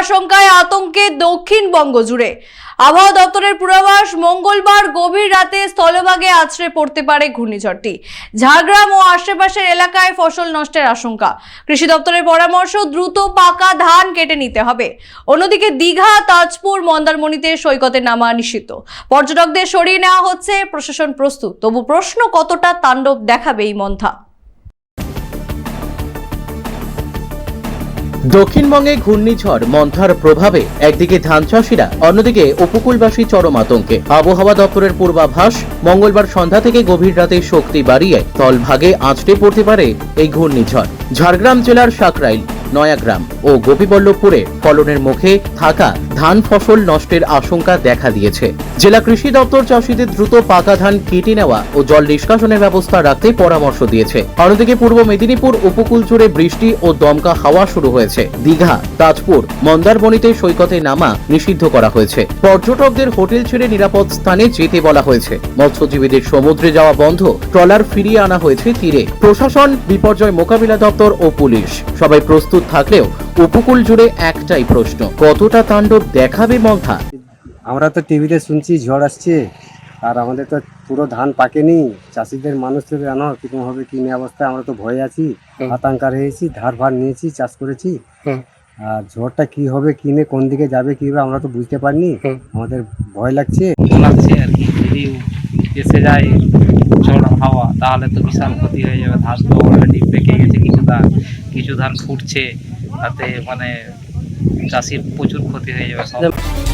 আশঙ্কায় আতঙ্কে দক্ষিণবঙ্গ জুড়ে। আবহাওয়া দপ্তরের পূর্বাভাস, মঙ্গলবার গভীর রাতে স্থলভাগে আছড়ে পড়তে পারে ঘূর্ণিঝড়টি। ঝাড়গ্রাম ও আশেপাশের এলাকায় ফসল নষ্টের আশঙ্কা। কৃষি দপ্তরের পরামর্শ, দ্রুত পাকা ধান কেটে নিতে হবে। অন্যদিকে দীঘা, তাজপুর, মন্দারমণিতে সৈকতে নামা নিষিদ্ধ। পর্যটকদের সরিয়ে নেওয়া হচ্ছে, প্রশাসন প্রস্তুত। তবু প্রশ্ন কতটা তাণ্ডব দেখাবে এই মন্থা? দক্ষিণবঙ্গে ঘূর্ণিঝড়, মন্থার প্রভাবে একদিকে ধান চাষিরা, অন্যদিকে উপকূলবাসী চরম আতঙ্কে। আবহাওয়া দপ্তরের পূর্বাভাস, মঙ্গলবার সন্ধ্যা থেকে গভীর রাতে শক্তি বাড়িয়ে তলভাগে আঁচড়ে পড়তে পারে এই ঘূর্ণিঝড়। ঝাড়গ্রাম জেলার সাকরাইল, নয়াগ্রাম ও গোপীবল্লভপুরে ফলনের মুখে থাকা ধান ফসল নষ্টের আশঙ্কা দেখা দিয়েছে। জেলা কৃষি দপ্তর চাষিদের দ্রুত পাকা ধান কেটে নেওয়া ও জল নিষ্কাশনের ব্যবস্থা রাখতে পরামর্শ দিয়েছে। অন্যদিকে পূর্ব মেদিনীপুর উপকূল জুড়ে বৃষ্টি ও দমকা হাওয়া শুরু হয়েছে। দীঘা, তাজপুর, মন্দারমণিতে সৈকতে নামা নিষিদ্ধ করা হয়েছে। পর্যটকদের হোটেল ছেড়ে নিরাপদ স্থানে যেতে বলা হয়েছে। মৎস্যজীবীদের সমুদ্রে যাওয়া বন্ধ, ট্রলার ফিরিয়ে আনা হয়েছে তীরে। প্রশাসন, বিপর্যয় মোকাবিলা দপ্তর ও পুলিশ। সবাই প্রস্তুত থাকলেও উপকূল জুড়ে একটাই প্রশ্ন কতটা তাণ্ডব দেখাবে মন্থা? আমরা তো টিভিতে শুনছি ঝড় আসছে আর আমাদের তো পুরো ধান পাকেনি চাষিদের মানুষদের জানো কীরকম হবে কি নিয়ে অবস্থায় আমরা তো ভয়ে আছি। আতঙ্কার হয়েছি ধার ভার নিয়েছি চাষ করেছি। আর ঝড়টা কি হবে কি নিয়ে কোন দিকে যাবে কি হবে আমরা তো বুঝতে পারিনি আমাদের ভয় লাগছে। লাগছে আর কি যদি এসে যায় ঝড় হাওয়া তাহলে তো বিশাল ক্ষতি হয়ে যাবে ধান তো অলরেডি পেকে গেছে কিছু ধান কিছু ধান ফুটছে। তাতে মানে চাষির প্রচুর ক্ষতি হয়ে যাবে।